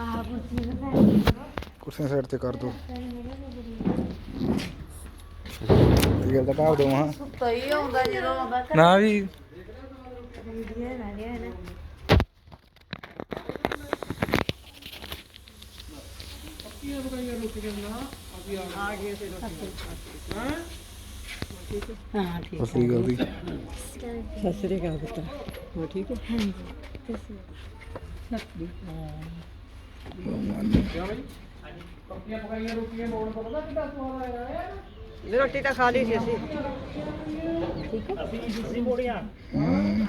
ਆਹ ਕੁਰਸੀਆਂ ਸਾਈਡ ਤੇ ਕਰ ਦੋ। ਇਹ ਤਾਂ ਕਾਹ ਦੋ ਹਾਂ। ਸੁੱਤਾ ਹੀ ਆਉਂਦਾ ਜਦੋਂ ਆਉਂਦਾ ਨਾ ਵੀ। ਵਧੀਆ ਨਾ ਗਿਆ ਨਾ ਹਾਂ ਠੀਕ ਅਸਲੀ ਗੱਲ ਦੀ ਸਤਿ ਸ੍ਰੀ ਅਕਾਲ ਪੁੱਤ। ਹੋ ਠੀਕ ਹੈ? ਹਾਂਜੀ। ਤੁਸੀਂ ਰੋਟੀ ਤਾਂ ਖਾ ਲਈ ਸੀ ਅਸੀਂ।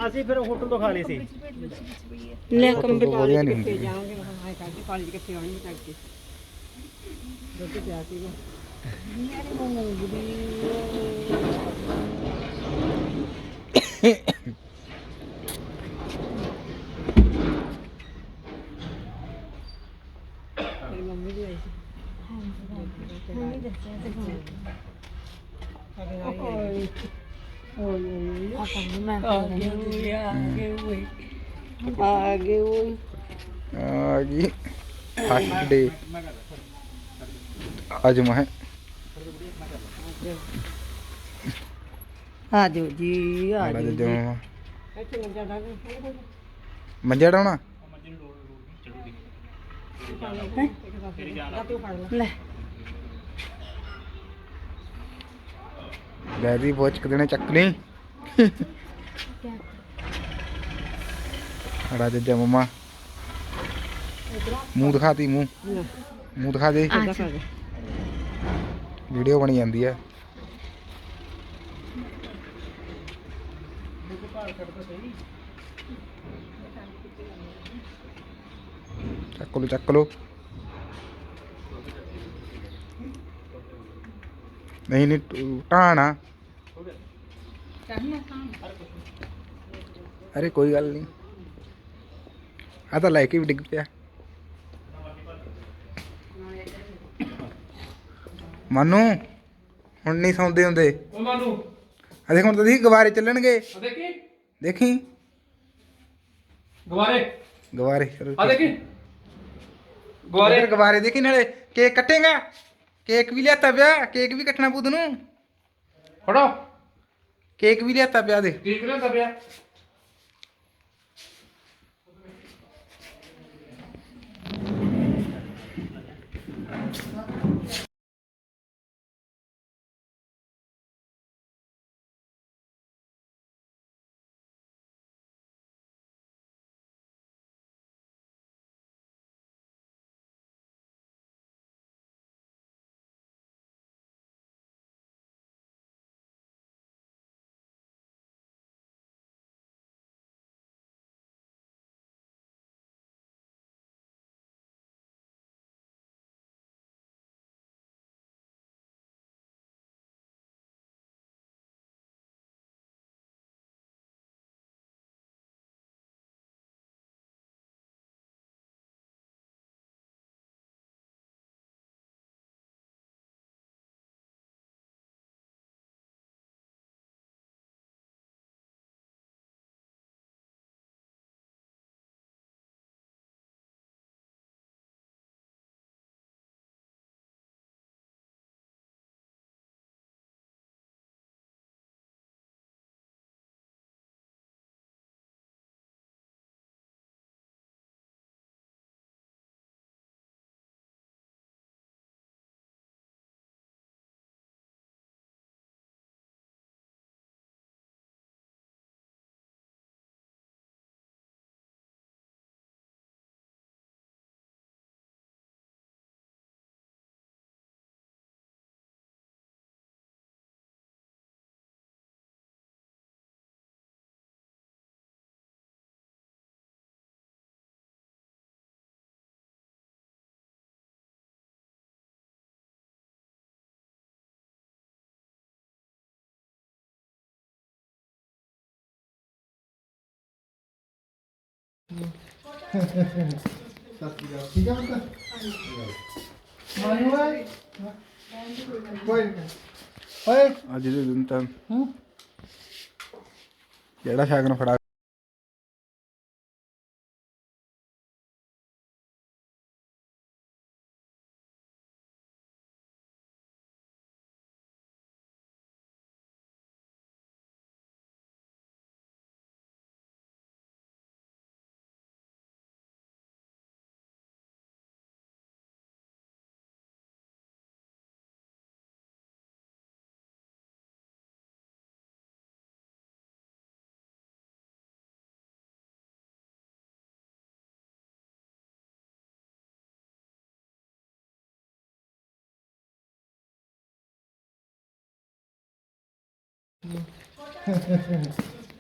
ਅਸੀਂ ਫਿਰ ਹੋਟਲ ਤੋਂ ਖਾ ਲਈ ਸੀ। ਲੈ ਕੰਬੇ ਨਹੀਂ ਹੁੰਦੀ ਜਾਵਾਂਗੇ? ਹਾਂ ਕਾਜੀ ਕਾਲਜ ਕਿੱਥੇ ਆਉਣੀ ਚੱਕ ਕੇ ਰੋਟੀ ਪਿਆ ਸੀਗਾ ਮੇਰੀ ਮੰਮੀ ਵੀ ਆਈ ਸੀ। ਨਹੀਂ ਦੱਸਿਆ ਤੇ ਹੁਣ ਓਏ ਓਏ ਆਪਾਂ ਨੂੰ ਮੈਂ ਆ ਗਏ ਓਏ ਆ ਗਏ ਓਏ ਆ ਗਏ ਓਏ ਆ ਗਈ ਫਸਟ ਡੇ ਅੱਜ ਮੈਂ ਆ ਜਾਓ ਜੀ ਜਾਓ। ਮੰਜਾ ਡਾਉਣਾ ਲੈ। ਡੈਡੀ ਪਹੁੰਚ ਕੇ ਦੇਣੇ ਚੱਕ ਲਈ। ਆੜਾ ਜੱਜ ਮਾਮਾ। ਮੂੰਹ ਦਿਖਾਤੀ ਮੂੰਹ। ਮੂੰਹ ਦਿਖਾ ਦੇ। ਦੇ ਵੀਡੀਓ ਬਣੀ ਜਾਂਦੀ ਹੈ ਚੱਕ ਲੋ ਚੱਕ ਲੋ ਨਹੀਂ ਨਹੀਂ ਟਾਣਾ ਅਰੇ ਕੋਈ ਗੱਲ ਨਹੀਂ। ਆ ਤਾਂ ਲੈ ਕੇ ਵੀ ਡਿੱਗ ਪਿਆ। ਮਨੂ ਹੁਣ ਨਹੀਂ ਸੌਂਦੇ ਹੁੰਦੇ। ਉਹ ਮਾਨੂੰ। ਆ ਦੇਖ ਹੁਣ ਤਾਂ ਦੇਖੀ ਗਵਾਰੇ ਚੱਲਣਗੇ। ਆ ਦੇਖੀ? ਦੇਖੀ? ਗਵਾਰੇ। ਗਵਾਰੇ ਆ ਦੇਖੀ? ਗਵਾਰੇ। ਗਵਾਰੇ ਗਵਾਰੇ ਦੇਖੀ ਨਾਲੇ ਕੇਕ ਕੱਟੇਗਾ। ਕੇਕ ਵੀ ਲਿਆਤਾ ਪਿਆ ਕੇਕ ਵੀ ਕੱਟਣਾ ਪੁੱਤ ਨੂੰ। ਫੜੋ। ਕੇਕ ਵੀ ਲਿਆਤਾ ਪਿਆ ਦੇ। ਕੀ ਕਰਿਆ ਪਿਆ ਠੀਕ ਹੈ ਪੁੱਤ ਮਾਨੂ ਓਏ ਓਏ ਓਏ ਅੱਜ ਦੇ ਦਿਨ ਤਾਂ ਜਿਹੜਾ ਸ਼ਗਨ ਫੜਾ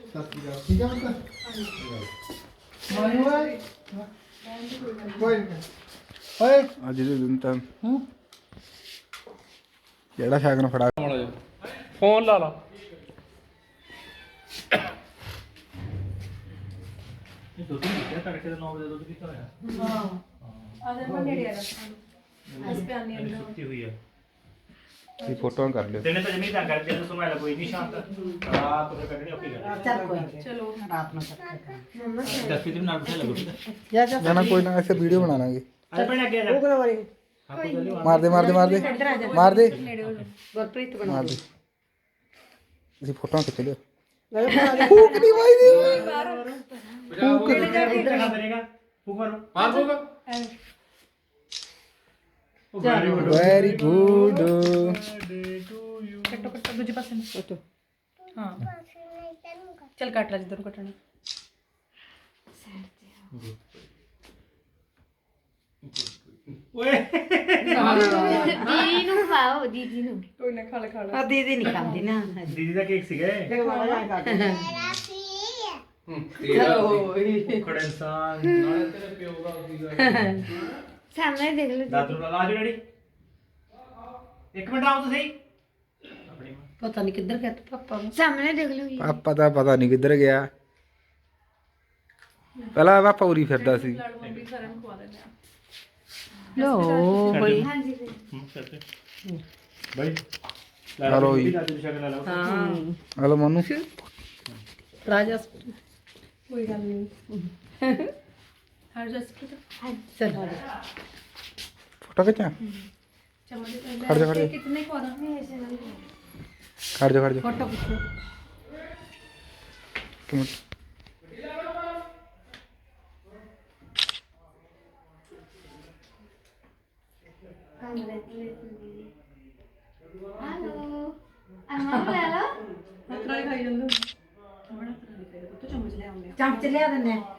ਠੀਕ ਆ ਪੁੱਤ ਮਾਨੂ ਓਏ ਕੋਈ ਨਹੀਂ ਓਏ ਅੱਜ ਦੇ ਦਿਨ ਤਾਂ ਕਿਹੜਾ ਸ਼ਗਨ ਫੜਾ ਫੋਨ ਲਾ ਲਾ ਇਹ ਦੁੱਧ ਨਹੀਂ ਕਿਹਾ ਤੜਕੇ ਦਾ 9 ਵਜੇ ਦੁੱਧ ਕਿੱਥੋਂ ਆਇਆ ਆਦਰ ਮੈਂ ਨੇੜੇ ਆ ਰਹਾ ਅਸ ਪਿਆਨੀ ਇਹਨੇ ਸੁੱਤੀ ਹੋਈ ਆ। ਇਹ ਫੋਟੋਆਂ ਕਰ ਲਿਓ। ਦਿਨੇ ਤਾਂ ਜਮੀ ਤਾਂ ਕਰਦੇ ਤੂੰ ਸੁਣਾਇਆ ਕੋਈ ਨਹੀਂ ਸ਼ਾਂਤ ਰਾਤ ਨੂੰ ਕੱਢਣੀ ਔਖੀ ਗੱਲ ਚੱਲ ਕੋਈ ਚਲੋ। ਰਾਤ ਨੂੰ ਚੱਲ ਮੰਮਾ ਦਸ ਦਿਨ ਨਾਲ ਬਿਠਾ ਲੱਗੋ। ਜਾ ਜਾ। ਨਾ ਨਾ ਕੋਈ ਨਾ ਐਸੇ ਵੀਡੀਓ ਬਣਾ ਲਾਂਗੇ। ਅੱਜ ਬਣ ਅੱਗੇ ਜਾ। ਉਹ ਕਿਹੜਾ ਵਾਰੀ ਹਾਂ ਮਾਰ ਦੇ ਮਾਰ ਦੇ ਮਾਰ ਦੇ। ਮਾਰ ਦੇ। ਗੁਰਪ੍ਰੀਤ ਬਣਾ ਮਾਰ ਦੇ। ਅਸੀਂ ਫੋਟੋਆਂ ਖਿੱਚ ਲਿਓ। ਲੈ ਬਣਾ ਦੇ। ਫੂਕ ਨਹੀਂ ਮਾਈ ਦੀ। ਇੱਧਰ ਖਾ ਦੇਗਾ ਫੂਕ ਮਾਰੋ। ਮਾਰ। ਫੂਕ ਉਹ ਗਾੜੀ ਵੈਰੀ ਗੁੱਡ ਦੂਜੇ ਪਾਸੇ ਨੂੰ। ਫੋਟੋ ਹਾਂ। ਚਲ ਕੱਟ ਲੈ ਜਿੱਧਰ ਕੱਟਣਾ। ਓਏ ਦੀਦੀ ਨੂੰ ਪਾਓ ਦੀਦੀ ਨੂੰ। ਕੋਈ ਨਾ ਖਾ ਲੈ ਖਾ ਲੈ। ਆ ਦੀਦੀ ਨਹੀਂ ਖਾਂਦੀ ਨਾ। ਦੀਦੀ ਦਾ ਕੇਕ ਸੀਗਾ ਇਹ। ਦੇਖ ਵਾਲਾ ਜਾ ਕੱਟ ਚਲੋ ਭੁੱਖੜ ਇਨਸਾਨ ਸਾਹਮਣੇ ਦੇਖ ਲਓ ਦਾਦੂ ਨਾਲ ਆ ਜਾਓ ਡੈਡੀ। ਇੱਕ ਮਿੰਟ ਆਓ ਤੁਸੀਂ। ਪਤਾ ਨਹੀਂ ਕਿੱਧਰ ਗਿਆ ਤੇ ਪਾਪਾ ਨੂੰ। ਸਾਹਮਣੇ ਦੇਖ ਲਓ ਜੀ। ਪਾਪਾ ਦਾ ਪਤਾ ਨਹੀਂ ਕਿੱਧਰ ਗਿਆ। ਪਹਿਲਾਂ ਪਾਪਾ ਉਰੀ ਫਿਰਦਾ ਸੀ। ਲੋ ਬਈ ਬਾਈ ਚਲੋ ਜੀ। ਹਾਂ। ਹਲੋ ਮਨੂੰ। ਰਾਜਾ ਕੋਈ ਗੱਲ ਨਹੀਂ ਹਰ ਜਸਪ੍ਰੀਤ ਚਲ। ਫੋਟੋ ਖਿੱਚਾਂ? ਚਮਚ ਖੜ ਜਾ ਖੜ ਜਾ। ਕਿਤਨੇ ਖਵਾ ਦਾਂ ਮੈਂ ਐਸੇ ਨਾਲ ਖੜ ਜਾ ਖੜ ਜਾ। ਫੋਟੋ ਪੁੱਛੋ ਇੱਕ ਮਿੰਟ। ਹੈਲੋ ਅਮਨ ਲੈ ਲਓ। ਹੱਥ ਨਾਲ ਹੀ ਖਾਈ ਜਾਂਦੇ। ਬੜਾ ਤਰ੍ਹਾਂ ਦੀ ਖਾਈ ਤੂੰ ਚਮਚ ਲੈ ਆਉਂਦੇ ਚਮਚ ਲਿਆ ਦਿੰਨੇ ਆ।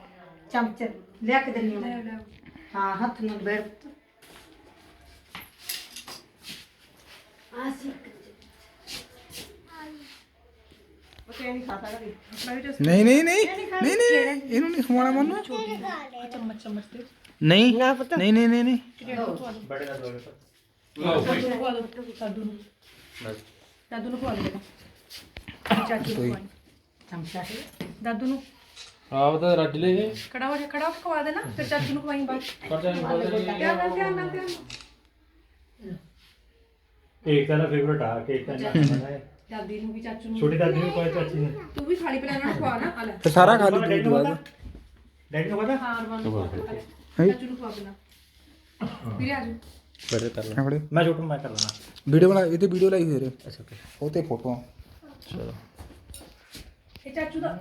ਚਮਚ ਲਿਆ ਕੇ ਦਿੰਨੀ ਲੈ ਆ ਲੈ ਹਾਂ ਹੱਥ ਨਾਲ ਬੈਠ। ਆਸੀ ਉਹ ਤੇ ਨਹੀਂ ਖਾ ਸਕਦਾ। ਮੈਂ ਵੀ ਨਹੀਂ ਨਹੀਂ ਨਹੀਂ। ਨਹੀਂ ਨਹੀਂ ਇਹਨੂੰ ਨਹੀਂ ਖਵਾਉਣਾ ਮਨੂੰ। ਚਮਚ ਚਮਚ ਤੇ ਨਹੀਂ। ਨਹੀਂ ਨਹੀਂ ਨਹੀਂ ਨਹੀਂ। ਬੜੇ ਦਾ ਦੋਗੇ ਦਾਦੂ ਨੂੰ ਖਵਾ ਦੋ ਦਾਦੂ ਨੂੰ। ਦਾਦੂ ਨੂੰ ਖਵਾ ਦੇ ਚਾਚੂ ਨੂੰ ਖਵਾਈ ਚਮਚਾ ਹੈ ਦਾਦੂ ਨੂੰ। ਆਪ ਤਾਂ ਰੱਜ ਲੈ ਖੜਾ ਹੋ ਜਾ ਖੜਾ ਹੋ ਕੇ ਖਵਾ ਦੇਣਾ। ਫਿਰ ਚਾਚੂ ਨੂੰ ਖਵਾਈ ਬਾਅਦ ਪਰ ਜਾਨ ਧਿਆਨ ਨਾਲ ਧਿਆਨ ਨਾਲ ਧਿਆਨ ਨਾਲ। ਕੇਕ ਤਾਂ ਦਾ ਫੇਵਰਟ ਆ ਕੇਕ ਤਾਂ ਨਾ ਹੈ ਦਾਦੀ ਨੂੰ ਵੀ ਚਾਚੂ ਨੂੰ। ਛੋਟੀ ਦਾਦੀ ਨੂੰ ਕੋਈ ਚਾਚੀ ਨੂੰ। ਤੂੰ ਵੀ ਖਾਲੀ ਪਲਾਨ ਨਾਲ ਖਵਾ ਨਾ ਆ ਲੈ। ਤੇ ਸਾਰਾ ਖਾ ਲਈ ਡੈਡੀ ਨੂੰ ਪਤਾ? ਡੈਡੀ ਨੂੰ ਪਤਾ? ਹਾਰ ਬਣ ਹੈਂ? ਚਾਚੂ ਨੂੰ ਖਵਾ ਦੇਣਾ। ਵੀਰੇ ਆ ਜਾ ਬੜੇ ਕਰ ਆ ਫੜੇ ਮੈਂ ਛੋਟੂ ਮੈਂ ਕਰ ਲੈਣਾ। ਵੀਡੀਓ ਬਣਾ ਇਹ ਤੇ ਵੀਡੀਓ ਲਾਈ ਹੋਈ ਰੇ ਅੱਛਾ ਓਕੇ। ਉਹ ਤੇ ਫੋਟੋਆਂ ਚਲੋ। ਇਹ ਚਾਚੂ ਦਾ।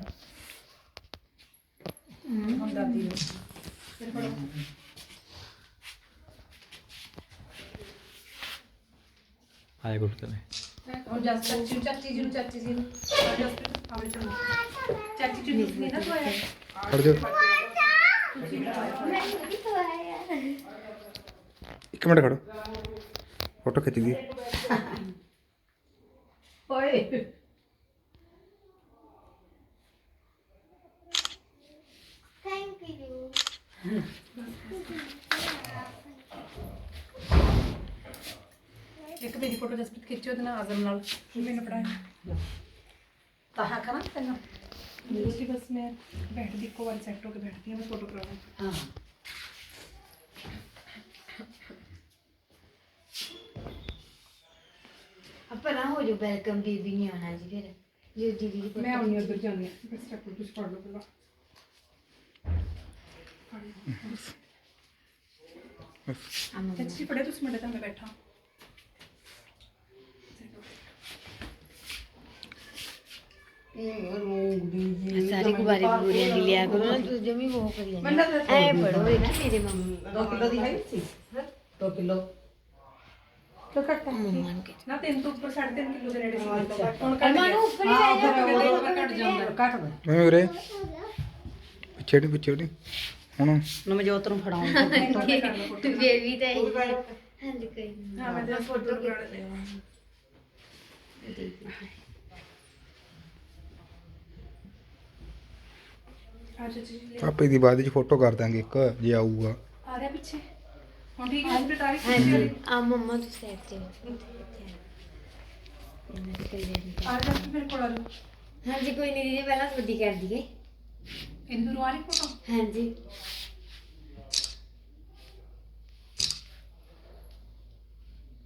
ਹਮ। ਦਾਦੀ ਨੂੰ ਫਿਰ ਫੜੋ। ਹਾਏ ਗੁੱਡ ਕਰੇ ਹੁਣ ਜਸ ਚਾਚੀ ਨੂੰ ਚਾਚੀ ਜੀ ਨੂੰ ਚਾਚੀ ਜੀ ਨੂੰ। ਔਰ ਜਸ ਆਵੇ ਚਲੋ ਚਾਚੀ ਜੀ ਨੂੰ ਨਹੀਂ ਨਾ ਖਵਾਇਆ? ਖੜ ਜਾ ਤੁਸੀਂ ਵੀ ਖਵਾਇਆ ਮੈਂ ਨਹੀਂ ਖਵਾਇਆ? ਯਾਰ ਇੱਕ ਮਿੰਟ ਖੜੋ। ਫੋਟੋ ਖਿੱਚ ਗਈ। ਓਏ। ਥੈਂਕ ਯੂ ਇੱਕ ਮੇਰੀ ਫੋਟੋ ਜਸਪ੍ਰੀਤ ਖਿੱਚਿਓ ਤੇ ਨਾ ਆਜ਼ਮ ਨਾਲ ਮੈਨੂੰ ਪੜਾਇਆ ਤਾਹਾ ਕਰਾਂ ਤੈਨੂੰ ਦੂਸਰੀ ਬਸ ਮੈਂ ਬੈਠਦੀ ਇੱਕੋ ਵਾਰ ਸੈੱਟ ਹੋ ਕੇ ਬੈਠਦੀ ਹਾਂ ਮੈਂ ਫੋਟੋ ਕਰਾਉਣਾ ਹਾਂ ਆਪਾਂ ਨਾ ਹੋ ਜੋ ਵੈਲਕਮ ਦੀਦੀ ਨਹੀਂ ਆਉਣਾ ਜੀ ਫਿਰ ਜੀ ਦੀਦੀ ਦੀ ਮੈਂ ਆਉਣੀ ਉੱਧਰ ਜਾਂਦੀ ਹਾਂ ਬਸ ਸਟੈਪ ਤੁਸੀਂ ਫੜ ਲਓ ਪਹਿਲਾਂ ਚਾਚੀ ਪੜੇ ਤੁਸੀਂ ਮਿੰਟ ਤਾਂ ਮੈਂ ਬੈਠਾ ਸਾਰੇ ਗੁਬਾਰੇ ਬੁਰੀਆਂ ਦੀ ਲਿਆ ਕਰੋ ਨਾ ਤੂੰ ਜਮੀ ਉਹ ਕਰੀ ਜਾਂਦੀ ਐ ਪੜੋ ਇਹ ਨਾ ਮੇਰੇ ਮੰਮੀ। 2 ਕਿਲੋ ਦੀ ਹੈ ਸੀ? 2 ਕਿਲੋ। ਤੋਂ ਘੱਟਾ ਮੰਮਾ ਨੂੰ ਨਾ ਤਿੰਨ ਤੋਂ ਉੱਪਰ 3.5 ਕਿਲੋ ਦੇ ਨੇੜੇ ਸੀ ਹੁਣ ਘੱਟ ਅਮਾ ਨੂੰ ਉੱਪਰ ਹੀ ਹਾਂ ਲੈ ਫਿਰ ਜਾ ਉਹ ਘਟ ਜਾਂਦਾ ਘਟ ਦੇ ਮੈਂ ਨੂੰ ਫੜਾਉਂਗਾ ਬੇਬੀ ਤਾਂ ਇਹ ਕੋਈ ਹਾਂ। ਮੈਂ ਫੋਟੋ ਕਰਾ ਲਿਆ। ਅੱਛਾ ਜੀ ਲੈ। ਪਾਪੇ ਦੀ ਬਾਅਦ ਵਿੱਚ ਫੋਟੋ ਕਰ ਦਾਂਗੇ ਇੱਕ ਜੇ ਆਊਗਾ। ਆ ਰਿਹਾ ਪਿੱਛੇ। ਹੁਣ ਠੀਕ ਹੈ ਇਸ ਤਾਰੀਖ ਹਾਂਜੀ। ਆ ਮੰਮਾ ਤੁਸੀਂ ਸਾਈਡ ਤੇ ਇਹਨਾਂ ਦੀ ਕਲਿਆਣੀ ਆ ਜਾ ਮੇਰੇ ਕੋਲ ਆ ਜਾ। ਹਾਂਜੀ ਕੋਈ ਨਹੀਂ ਦੀਦੀ ਪਹਿਲਾਂ ਤੁਹਾਡੀ ਕਰ ਦਈਏ ਇੰਦੂ ਨੂੰ ਆ ਰਹੀ ਫੋਟੋ ਹਾਂਜੀ।